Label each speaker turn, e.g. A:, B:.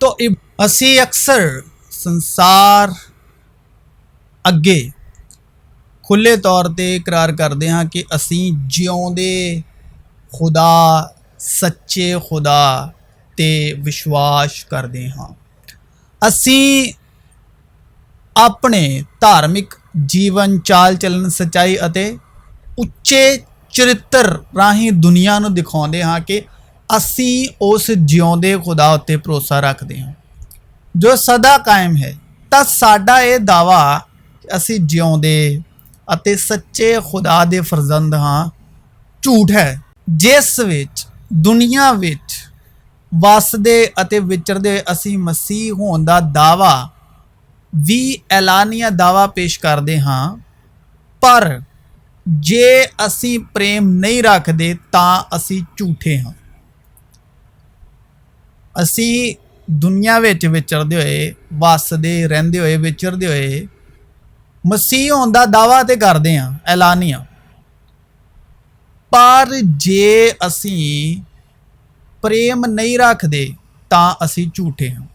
A: ਤੋਂ ਇਹ- ਅਸੀਂ ਅਕਸਰ ਸੰਸਾਰ ਅੱਗੇ ਖੁੱਲੇ ਤੌਰ ਤੇ ਇਕਰਾਰ ਕਰਦੇ ਹਾਂ ਕਿ ਅਸੀਂ ਜਿਉਂਦੇ ਖੁਦਾ ਸੱਚੇ ਖੁਦਾ ਤੇ ਵਿਸ਼ਵਾਸ ਕਰਦੇ ਹਾਂ ਅਸੀਂ ਆਪਣੇ ਧਾਰਮਿਕ ਜੀਵਨ ਚਾਲ ਚੱਲਣ ਸਚਾਈ ਅਤੇ ਉੱਚੇ ਚਰਿੱਤਰ ਰਾਹੀਂ ਦੁਨੀਆ ਨੂੰ ਦਿਖਾਉਂਦੇ ਹਾਂ ਕਿ ਅਸੀਂ ਉਸ ਜਿਉਂਦੇ ਖੁਦਾ ਉੱਤੇ ਭਰੋਸਾ ਰੱਖਦੇ ਹਾਂ। ਜੋ ਸਦਾ ਕਾਇਮ ਹੈ, ਤਾਂ ਸਾਡਾ ਇਹ ਦਾਵਾ ਅਸੀਂ ਜਿਉਂਦੇ ਅਤੇ ਸੱਚੇ ਖੁਦਾ ਦੇ ਫਰਜ਼ੰਦ ਹਾਂ, ਝੂਠ ਹੈ। ਜਿਸ ਵਿੱਚ, ਦੁਨੀਆ ਵਿੱਚ ਵਸਦੇ ਅਤੇ ਵਿਚਰਦੇ ਅਸੀਂ ਮਸੀਹ ਹੋਣ ਦਾ ਦਾਵਾ ਵੀ ਐਲਾਨੀਆ ਦਾਵਾ ਪੇਸ਼ ਕਰਦੇ ਹਾਂ। ਪਰ ਜੇ ਅਸੀਂ ਪ੍ਰੇਮ ਨਹੀਂ ਰੱਖਦੇ, ਤਾਂ ਅਸੀਂ ਝੂਠੇ ਹਾਂ। ਅਸੀਂ ਦੁਨੀਆ ਵਿੱਚ ਵਿਚਰਦੇ ਹੋਏ, ਵਸਦੇ ਰਹਿੰਦੇ ਹੋਏ, ਵਿਚਰਦੇ ਹੋਏ ਮਸੀਹ ਹੋਣ ਦਾ ਦਾਵਾ ਤੇ ਕਰਦੇ ਹਾਂ ਐਲਾਨੀਆ ਪਰ ਜੇ ਅਸੀਂ ਪ੍ਰੇਮ ਨਹੀਂ ਰੱਖਦੇ, ਤਾਂ ਅਸੀਂ ਝੂਠੇ ਹਾਂ।